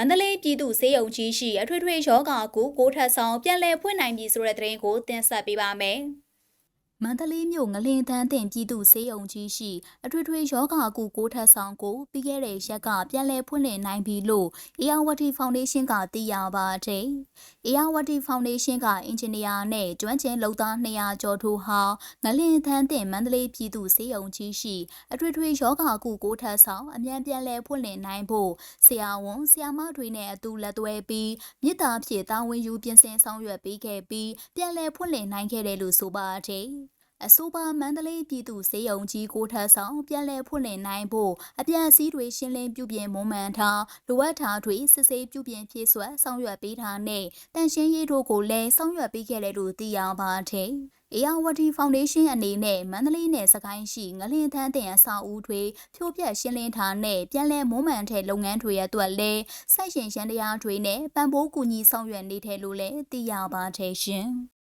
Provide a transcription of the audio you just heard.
န္တလေးပြည်သူ့စေယုံကြီးရှိအထွေထွေယောဂါကိုကိုထပ်ဆောင်ပြန်လည်ဖွင့်နိုင်ပြီဆိုတဲ့သတင်းကိုတင်ဆက်ပေးပါမယ်။ မန္တလေးမြို့ငလင်တန်းတင်ပြည်သူစေယုံကြီးရှိအထွေထွေယောဂါကူကိုထပ်ဆောင်ကိုပြီးခဲ့တဲ့ရက်ကပြန်လည်ဖွင့်လှစ်နိုင်ပြီလို့အေယာဝတီဖောင်ဒေးရှင်းကသိရပါတယ်။အေယာဝတီဖောင်ဒေးရှင်းကအင်ဂျင်နီယာနဲ့ကျွမ်းကျင်လုပ်သား200ကျော်တို့ဟာငလင်တန်းတင်မန္တလေးပြည်သူစေယုံကြီးရှိအထွေထွေယောဂါကူကိုထပ်ဆောင်အမြန်ပြန်လည်ဖွင့်လှစ်နိုင်ဖို့ဆရာဝန်ဆရာမတွေနဲ့အတူလက်တွဲပြီးမြစ်တာဖြစ်တာဝန်ယူပြင်ဆင်ဆောင်ရွက်ပေးခဲ့ပြီးပြန်လည်ဖွင့်လှစ်နိုင်ခဲ့တယ်လို့ဆိုပါတယ်။ အဆိုပါမန္တလေးပြည်သူစေယုံကြီးကိုထပ်ဆောင်ပြန်လည်ဖွင့်လှစ်နိုင်ဖို့အပြန်အစည်းတွေရှင်းလင်းပြုပြင်မွမ်းမံထားလိုအပ်တာတွေစစ်ဆေးပြုပြင်ဖြည့်ဆွတ်ဆောင်ရွက်ပေးထားနဲ့တန်ရှင်းရေးတို့ကိုလည်းဆောင်ရွက်ပေးခဲ့တယ်လို့သိရပါတယ်။အေယာဝတီဖောင်ဒေးရှင်းအနေနဲ့မန္တလေးနယ်စကိုင်းရှိငလင်ထန်းတင်အဆောက်အဦတွေဖြိုးပြက်ရှင်းလင်းထားနဲ့ပြန်လည်မွမ်းမံတဲ့လုပ်ငန်းတွေအတွက်လည်းစိုက်ရှင်ရန်တရားတွေနဲ့ပံ့ပိုးကူညီဆောင်ရွက်နေတယ်လို့လည်းသိရပါတယ်ရှင်။